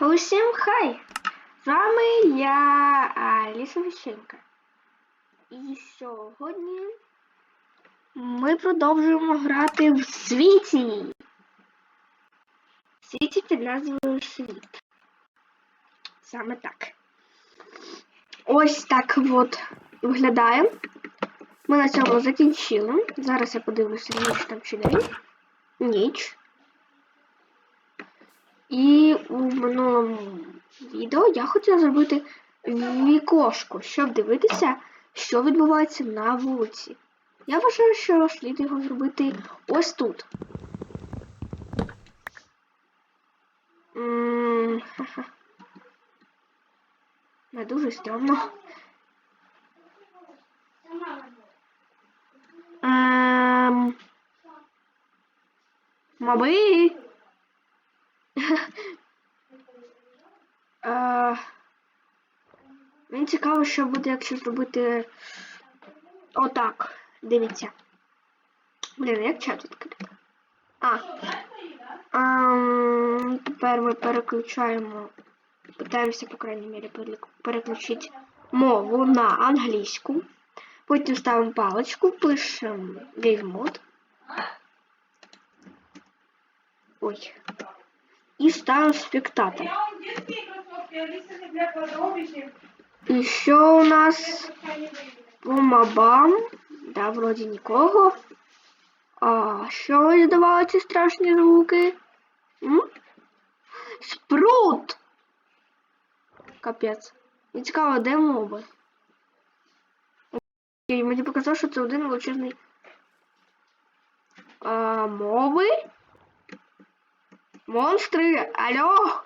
Усім хай! З вами я Аліса Вищенка. І сьогодні ми продовжуємо грати в світі. В світі під назвою Світ. Саме так. Ось так от виглядає. Ми на цьому закінчили. Зараз я подивлюся, ніч там чи день. Ніч. І у минулому відео я хотіла зробити вікошко, щоб дивитися, що відбувається на вулиці. Я вважаю, що слід його зробити ось тут. Не дуже стрьомно. Ем... Маби. Е, Мені цікаво, що буде, якщо зробити отак. Дивіться. Блін, як чат відкрити? А. Ем, тепер ми переключаємо. Питаємося, по крайній мірі, переключити мову на англійську. Потім ставимо паличку, пишемо Game Mode. Ой. І для подробищев. І що у нас по мобам? Да, вроді нікого. А що видавали ці страшні звуки? М? Спрут! Капець. І цікаво, де моби? Окей, мені показав, що це один величезний. А, моби? Монстри! Алло!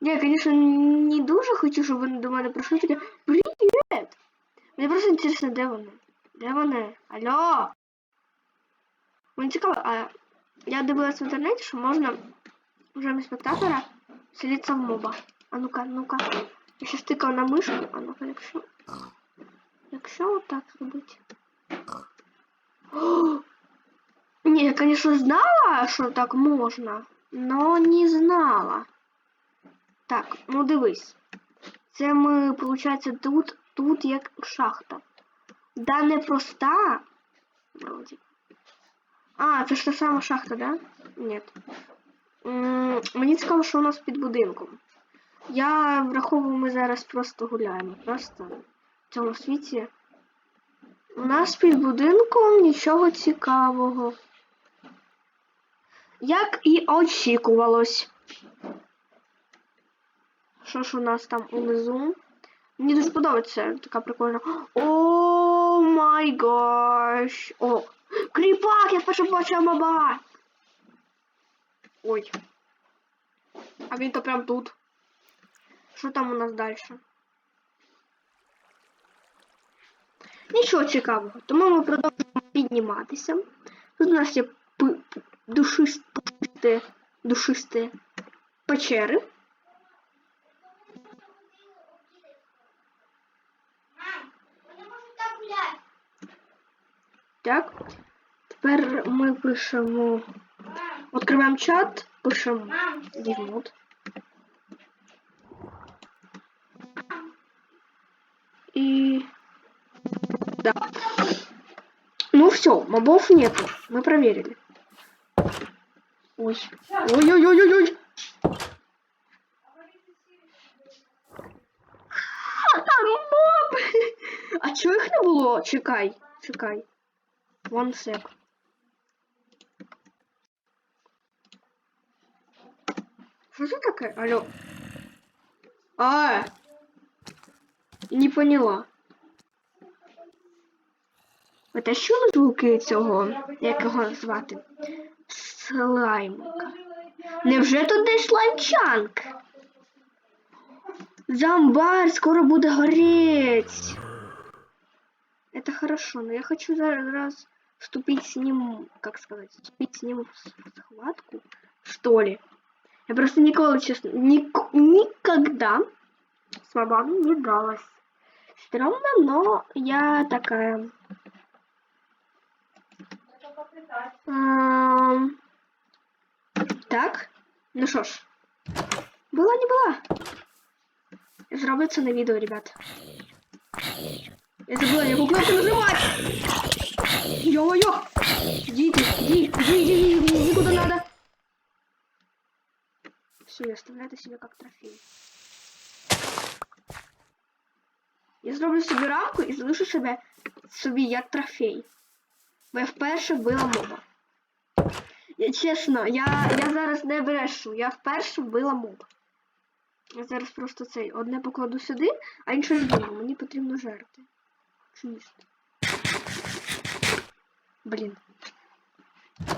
Я, конечно, не дуже хочу, щоб вони до мене прийшли таке. Привіт! Мені просто інтересно, де вони? Де вони? Алло! Мені цікаво, а я дивилась в інтернеті, що можна вже без спектатора селитися в моба. А ну-ка, ну-ка. Я ще стикав на мишку, а ну-ка, якщо. Якщо отак зробити. О! Ні, я, конечно, знала, що так можна, Но не знала. Так, ну дивись. Це ми, виходить, тут, тут як шахта. Да не проста. Вроді. А, це ж та сама шахта, да? Ні. Мені цікаво, що у нас під будинком. Я враховую, ми зараз просто гуляємо. Просто в цьому світі. У нас під будинком нічого цікавого. Як і очікувалось. Що ж у нас там унизу? Мені дуже подобається така прикольна. О май гаш! О! Кріпак! Я вперше бачила маба! Ой. А він то прям тут. Що там у нас далі? Нічого цікавого. Тому ми продовжуємо підніматися. Тут у нас є п- п- душисте, душисте печери. Мам, вони можуть так гуляти. Так. Тепер ми пишемо. Мам, Відкриваємо чат, пишемо мам, Дімод. И... Да. Ну все, мобов нету. Мы проверили. Ой. Ой-ой-ой-ой-ой. Моб! А чого їх не було? Чекай, чекай. One sec. Что это такое? Алло. А, не поняла. Ви чули звуки цього, як його звати? Слаймика. Невже тут десь слаймчанк? Зомбар скоро буде гореть. Это хорошо, но я хочу зараз вступить с ним, как сказать, вступить с ним в схватку, что ли. Я просто никогда, честно, ник- никогда с мобами не дралась. Странно, но я такая. Ам, Так, ну що ж, Була, не була. Я зроблю це на відео, ребят. Я забула, яку кнопку нажимать. Йо-йо! Иди ты, иди, иди, иди, иди, иди куда надо. Все, я оставляю это себе как трофей. Я зроблю собі рамку і залишу себе собі як трофей. Бо я вперше вбила моба. Чесно, я, я зараз не брешу, я вперше вбила моба. Я зараз просто цей одне покладу сюди, а інше зберу. Мені потрібно жерти. Їсти. Блін.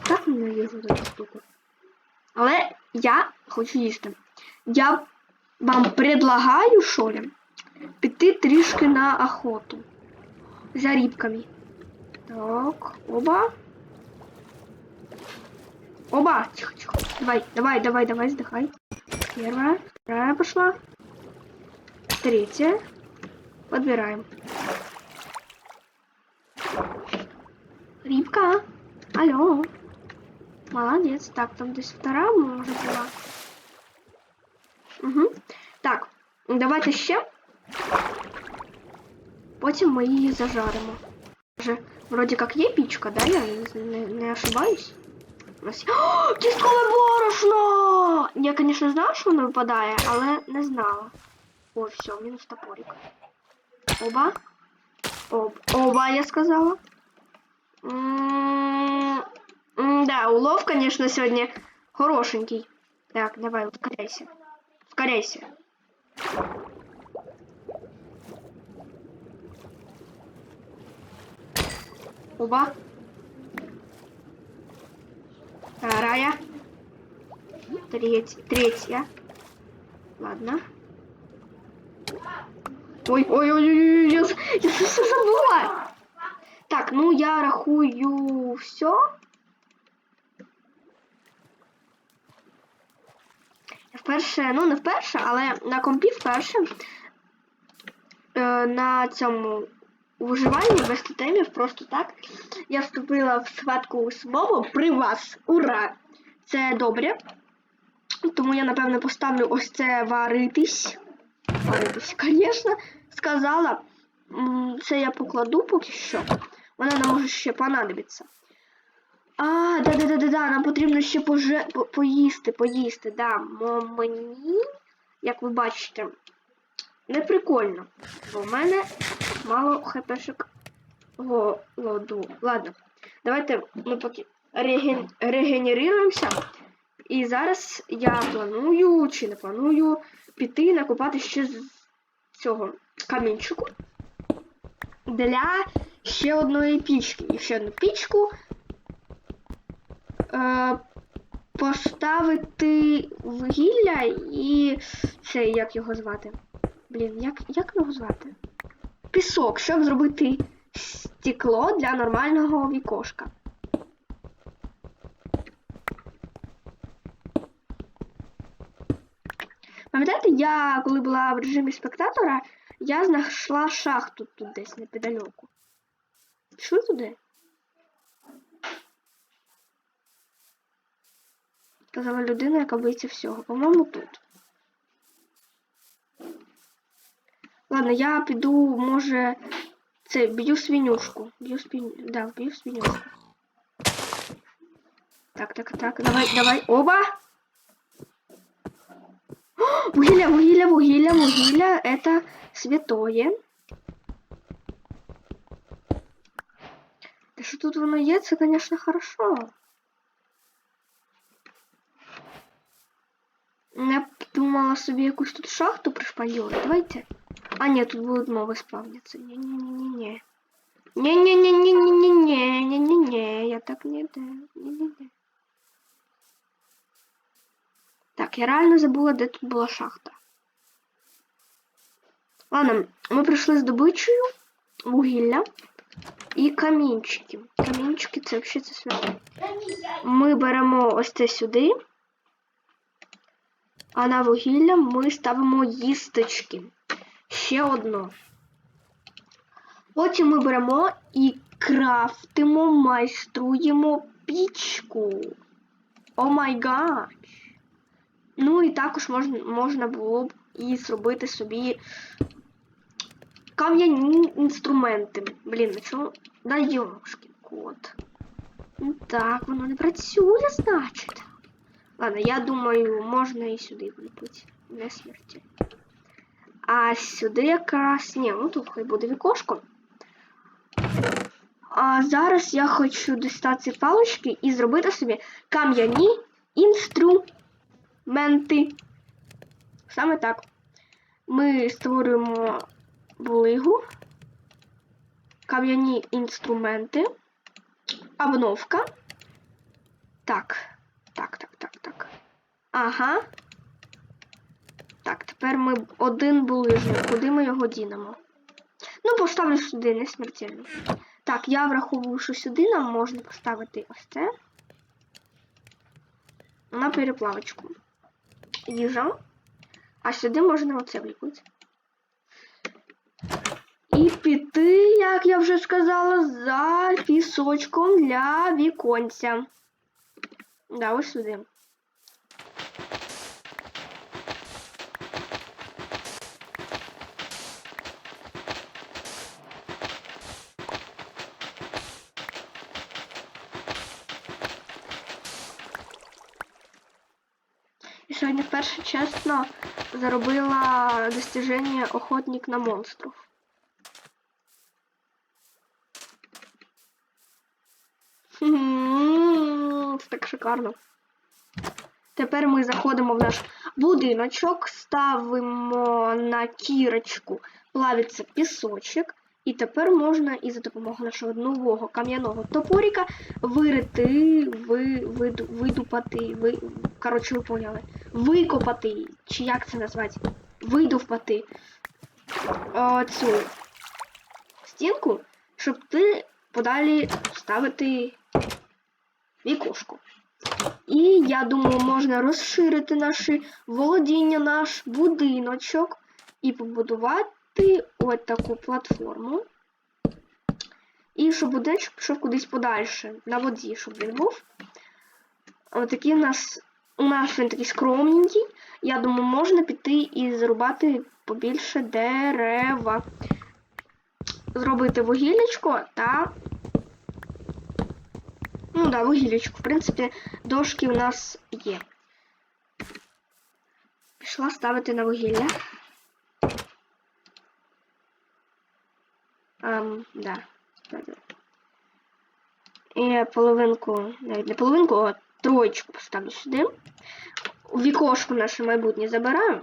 Так ненавижу таку штуку. Але я хочу їсти. Я вам предлагаю, що ли, піти трішки на охоту. За рибками. Так, оба. Оба! Тихо, тихо. Давай, давай, давай, давай, сдыхай. Первая, вторая пошла. Третья. Подбираем. Рибка. Алло. Молодец. Так, там десь вторая може була. Угу. Так, давайте ще. Потім ми її зажаримо. Вже вроді як є пічка, да? Я не, не, не ошибаюсь. Кісткове борошно! Я, звісно, знала, що воно випадає, але не знала. О, все, мінус топорик. Оба. Об, оба, я сказала. М, м, Да, улов, конечно, сегодня хорошенький. Так, давай, ускоряйся. Ускоряйся. Оба. Вторая. Треть, третья. Ладно. Ой, ой, ой, ой, ой, я, я все забула. Так, ну я рахую все. Вперше, ну не вперше, але на компі вперше е, на цьому виживанні без тотемів просто так. Я вступила в схватку з мобом при вас. Ура! Це добре. Тому я, напевно, поставлю ось це варитись. Варитись, звісно, сказала. Це я покладу поки що. Вона нам може ще понадобиться. А, да-да-да-да-да, нам потрібно ще поже... по- поїсти, поїсти, да. Мені, як ви бачите, не прикольно. Бо в мене мало хпшек голоду. Ладно, давайте ми поки реген... регенеруємося. І зараз я планую чи не планую піти накопати ще з цього камінчику для ще одної пічки. І ще одну пічку е, поставити вугілля і це як його звати? Блін, як, як його звати? Пісок, щоб зробити стекло для нормального вікошка. Пам'ятаєте, я коли була в режимі спектатора, я знайшла шахту тут десь неподалеку. Пішли туди? Казала людина, яка боїться всього. По-моєму, тут. Ладно, я піду, може, це б'ю свинюшку. Б'ю свиню. Да, б'ю свинюшку. Так, так, так. Давай, давай. Оба! О, Вугілля, вугілля, вугілля, вугілля. Это святое. Та що тут воно є, це, конечно, хорошо. Я б собі якусь тут шахту пришпандюрити. Давайте. А, нет, тут будут новые спавниться. Не-не-не-не-не. Не-не-не-не-не-не. Не-не-не. Я так не да. Не-не-не. Так, я реально забула, де тут була шахта. Ладно, ми прийшли з добичею вугілля і камінчики. Камінчики це взагалі це свято. Ми беремо ось це сюди. А на вугілля ми ставимо їсточки. Ще одно. Потім ми беремо і крафтимо, майструємо пічку. О май гад. Ну і також можна, можна було б і зробити собі кам'яні інструменти. Блін, на чому? Да йошки кот. Ну Так, воно не працює, значить. Ладно, я думаю, можна і сюди вліпити. Не смерті. А сюди якраз. Ні, ну тут хай буде вікошко. А зараз я хочу дістати ці палички і зробити собі кам'яні інструменти. Саме так. Ми створюємо булигу, кам'яні інструменти, обновка. Так, так, так, так, так. Ага. Так, тепер ми один булижник. Куди ми його дінемо? Ну, поставлю сюди, не смертельно. Так, я враховую, що сюди нам можна поставити ось це. На переплавочку. Їжа. А сюди можна оце вліпити. І піти, як я вже сказала, за пісочком для віконця. Да, ось сюди. І сьогодні вперше чесно заробила достиження охотник на монстрів. М, Це так шикарно. Тепер ми заходимо в наш будиночок, ставимо на кірочку, плавиться пісочок. І тепер можна і за допомогою нашого нового кам'яного топорика вирити, ви, виду, видупати, ви, коротше, ви поняли, викопати, чи як це назвати, видовпати о, цю стінку, щоб ти подалі ставити вікошку. І я думаю, можна розширити наші володіння, наш будиночок і побудувати ось таку платформу. І щоб будиночок пішов кудись подальше, на воді, щоб він був. Отакий у нас у нас він такий скромненький. Я думаю, можна піти і зарубати побільше дерева. Зробити вугіллячко та. Да, вугіллячко. В принципі, дошки у нас є. Пішла ставити на вугілля. Ем, да. І половинку, навіть не половинку, а троєчку поставлю сюди. Вікошку наше майбутнє забираю.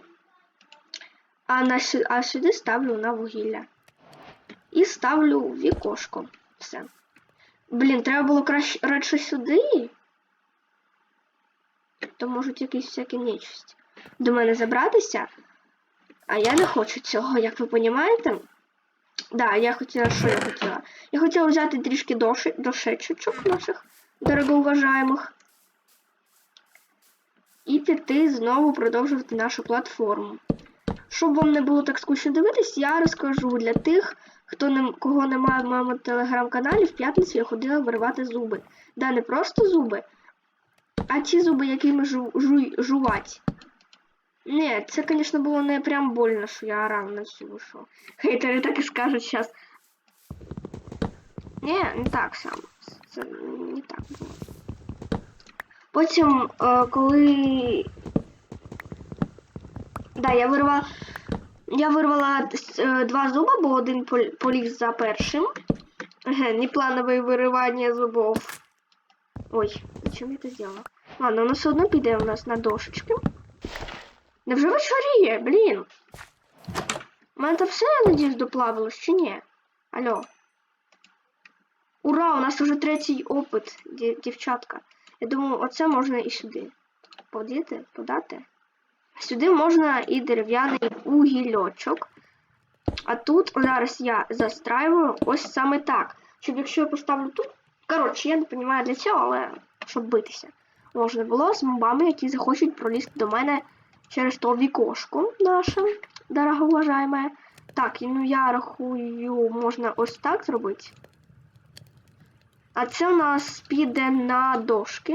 А, на, а сюди ставлю на вугілля. І ставлю вікошко. Все. Блін, треба було краще радше сюди. То можуть якісь всякі нечисті до мене забратися. А я не хочу цього, як ви розумієте. Да, я хотіла, що я хотіла? Я хотіла взяти трішки доши, дошечечок наших дорогоуважаємих. І піти знову продовжувати нашу платформу. Щоб вам не було так скучно дивитись, я розкажу для тих, хто не, кого немає в моєму телеграм-каналі, в п'ятницю я ходила виривати зуби. Да, не просто зуби, а ті зуби, якими жу, жуй, жувать. Ні, це, звісно, було не прям больно, що я орав на всю вийшов. Хейтери так і скажуть зараз. Ні, не так само. Це не так було. Потім, е, коли. Да, я вирвала. Я вирвала е, два зуба, бо один пол- поліз за першим. Еге, непланове виривання зубов. Ой, зачем я це зробила? Ладно, воно все одно піде у нас на дошечки. Невже вечоріє, блін? У мене там все, надіюсь, доплавилось, чи ні? Алло. Ура, у нас вже третій опит, дів- дівчатка. Я думаю, оце можна і сюди. Подіти, подати. Сюди можна і дерев'яний угільочок. А тут зараз я застраюю ось саме так. Щоб якщо я поставлю тут. Коротше, я не розумію для цього, але щоб битися. Можна було з мобами, які захочуть пролізти до мене через то вікошко наше, дороговажаємо. Так, ну я рахую, можна ось так зробити. А це у нас піде на дошки.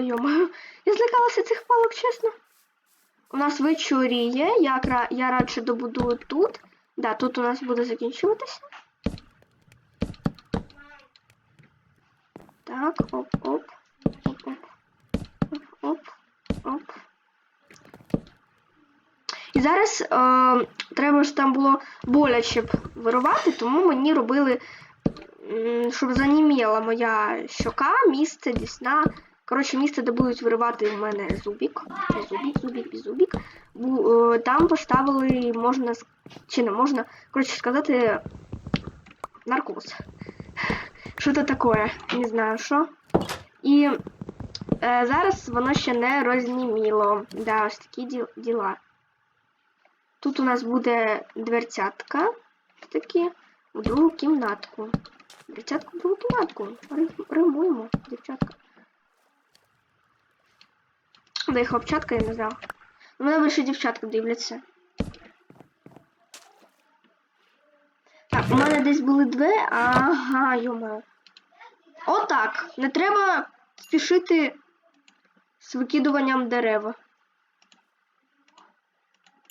Йомаю. Я злякалася цих палок, чесно. У нас вечоріє. Я, я радше добудую тут. Да, тут у нас буде закінчуватися. Так, оп, оп. Оп, оп. Оп, оп, оп. І зараз е, треба ж там було боляче б вирувати, тому мені робили, щоб заніміла моя щока, місце, дісна. Коротше, місце, де будуть виривати в мене зубік. Зубік, зубік, зубік. Е, Там поставили, можна, чи не можна, коротше сказати, наркоз. Що це таке? Не знаю що. І е, зараз воно ще не розніміло. Да, ось такі ді- діла. Тут у нас буде дверцятка такі в другу кімнатку. Дверцятка в другу кімнатку. Римуємо, дівчатка. Да і хлопчатка, я не знаю. У мене більше дівчатка дивляться. Так, у мене десь були дві. Ага, йома. Отак. Не треба спішити з викидуванням дерева.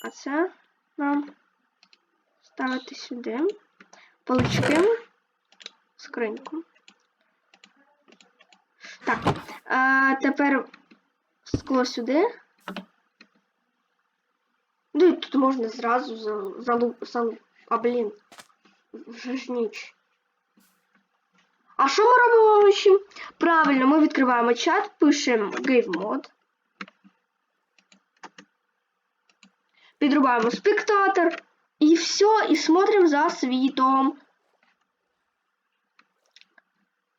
А це нам ставити сюди. Полички. Скриньку. Так. А, тепер скло сюди. Ну і тут можна зразу за, залу, залу, а блін, вже ж ніч. А що ми робимо ще? Правильно, ми відкриваємо чат, пишемо GameMod. Підрубаємо спектатор. І все, і смотрим за світом.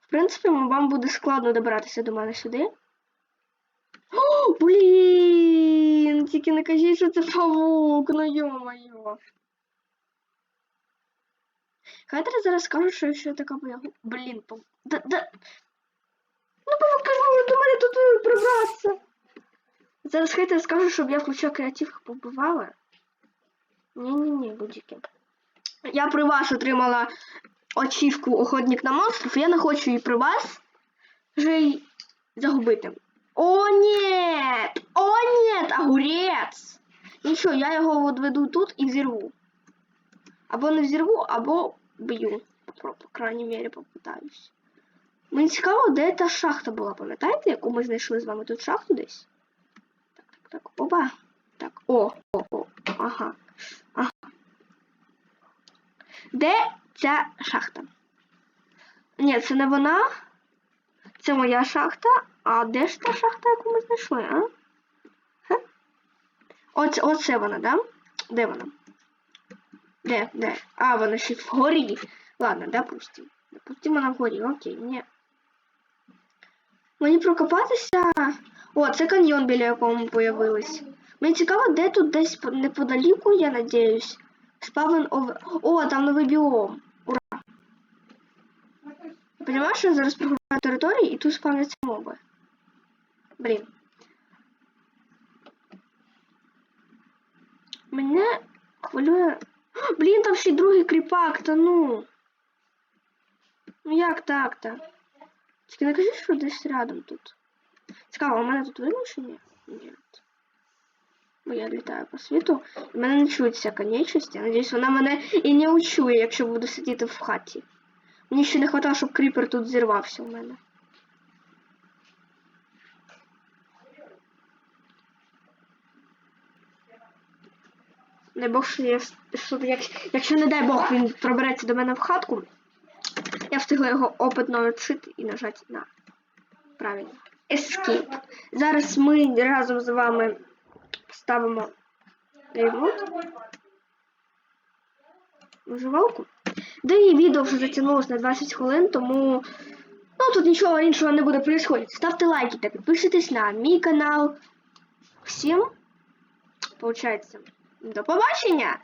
В принципі, вам буде складно добиратися до мене сюди. Блін! Тільки не кажіть, що це павук, ну йо-моє. Хайтери зараз скажуть, що якщо я така боягу. Блін, павук. Да, да. Ну, павуки можуть до мене тут е, прибратися. Зараз хейтери скажуть, щоб я включила креатив побивала. Ні-ні-ні, будь-які. Я при вас отримала очівку охотник на монстрів, я не хочу її при вас вже й загубити. О, ні! О, ні! Огурець! Нічого, я його відведу тут і взірву. Або не взірву, або б'ю. По, по крайній мірі попитаюсь. Мені цікаво, де та шахта була, пам'ятаєте, яку ми знайшли з вами тут шахту десь? Так, так, так. Оба. Так, о, о, о, ага. Ага. Де ця шахта? Ні, це не вона. Це моя шахта. А де ж та шахта, яку ми знайшли, а? Оце, оце вона, да? Де вона? Де, де? А, вона ще вгорі. Ладно, допустим. Допустим, вона вгорі, окей, ні. Мені прокопатися. О, це каньйон, біля якого ми появились. Мені цікаво, де тут десь неподаліку, я надіюсь. Спавен овер. О, там новий біом. Ура! Я понимаю, що я зараз приготую території і тут спавняться моби. Блін. Мене хвилює. Блін, там ще й другий кріпак, та ну. Ну як так-то? Тільки не кажи, що десь рядом тут. Цікаво, у мене тут видно чи ні? Ні. Бо я літаю по світу, і мене не чують всяка нечисть. Я надіюсь, вона мене і не учує, якщо буду сидіти в хаті. Мені ще не вистачало, щоб кріпер тут зірвався у мене. Не Бог, що я, якщо не дай Бог він пробереться до мене в хатку, я встигла його опитно відшити і нажати на правильно. Escape. Зараз ми разом з вами ставимо реймут. Виживалку. Да і відео вже затягнулося на 20 хвилин, тому ну тут нічого іншого не буде происходити. Ставте лайки та підписуйтесь на мій канал. Всім, получається, до побачення!